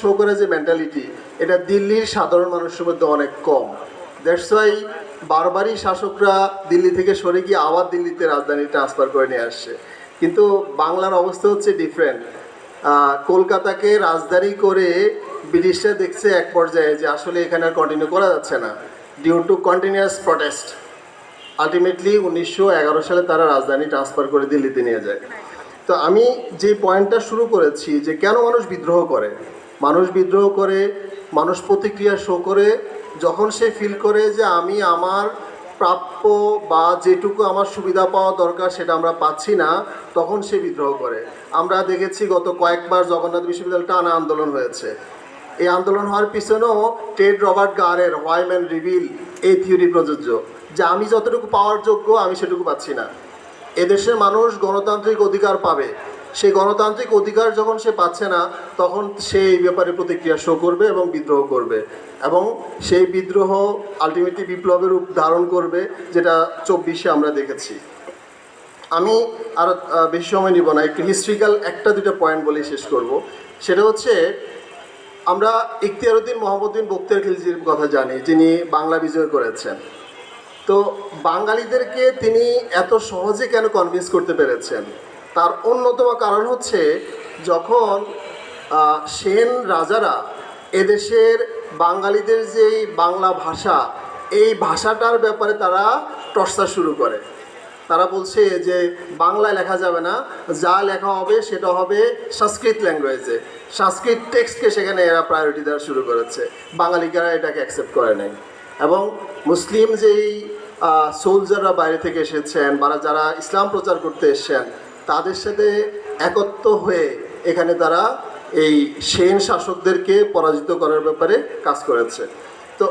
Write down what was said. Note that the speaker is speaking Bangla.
শো করে যে মেন্টালিটি এটা দিল্লির সাধারণ মানুষের মধ্যে অনেক কম। দ্যাটস ওয়াই বারবারই শাসকরা দিল্লি থেকে সরে গিয়ে আবার দিল্লিতে রাজধানী ট্রান্সফার করে নিয়ে আসছে। কিন্তু বাংলার অবস্থা হচ্ছে ডিফারেন্ট কলকাতাকে রাজধানী করে ব্রিটিশরা দেখছে এক পর্যায়ে যে আসলে এখানে আর কন্টিনিউ করা যাচ্ছে না due to continuous protest ultimately উনিশশো এগারো সালে তারা রাজধানী ট্রান্সফার করে দিল্লিতে নিয়ে যায়। তো আমি যে পয়েন্টটা শুরু করেছি যে কেন মানুষ বিদ্রোহ করে মানুষ বিদ্রোহ করে, মানুষ প্রতিক্রিয়া শো করে, যখন সে ফিল করে যে আমি আমার প্রাপ্য বা যেটুকু আমার সুবিধা পাওয়া দরকার সেটা আমরা পাচ্ছি না, তখন সে বিদ্রোহ করে। আমরা দেখেছি গত কয়েকবার জগন্নাথ বিশ্ববিদ্যালয় টানা আন্দোলন হয়েছে। এই আন্দোলন হওয়ার পিছনেও টেড রবার্ট গারের হোয়াই ম্যান রিভিল এই থিওরি প্রযোজ্য। যে আমি যতটুকু পাওয়ার যোগ্য, আমি সেটুকু পাচ্ছি না। এদেশের মানুষ গণতান্ত্রিক অধিকার পাবে। সেই গণতান্ত্রিক অধিকার যখন সে পাচ্ছে না, তখন সে এই ব্যাপারে প্রতিক্রিয়া শো করবে এবং বিদ্রোহ করবে এবং সেই বিদ্রোহ আলটিমেটলি বিপ্লবের রূপ ধারণ করবে, যেটা চব্বিশে আমরা দেখেছি। আমি আর বেশি সময় নিব না, একটু হিস্ট্রিক্যাল একটা দুটো পয়েন্ট বলে শেষ করব। সেটা হচ্ছে, আমরা ইখতিয়ারুদ্দিন মোহাম্মদ্দিন বক্তিয়ার খিলজির কথা জানি, যিনি বাংলা বিজয় করেছেন। তো বাঙালিদেরকে তিনি এত সহজে কেন কনভিন্স করতে পেরেছেন? তার অন্যতম কারণ হচ্ছে যখন সেন রাজারা এদেশের বাঙালিদের যেই বাংলা ভাষা, এই ভাষাটার ব্যাপারে তারা টর্চা শুরু করে। তারা বলছে যে, বাংলায় লেখা যাবে না, যা লেখা হবে সেটা হবে সংস্কৃত ল্যাঙ্গুয়েজে। সংস্কৃত টেক্সটকে সেখানে এরা প্রায়োরিটি দেওয়া শুরু করেছে। বাঙালিকারা এটাকে অ্যাকসেপ্ট করে নাই। এবং মুসলিম যেই সোলজাররা বাইরে থেকে এসেছেন বা যারা ইসলাম প্রচার করতে এসেছেন তাদের সাথে একত্র হয়ে এখানে তারা এই সেন শাসকদেরকে পরাজিত করার ব্যাপারে কাজ করেছে। তো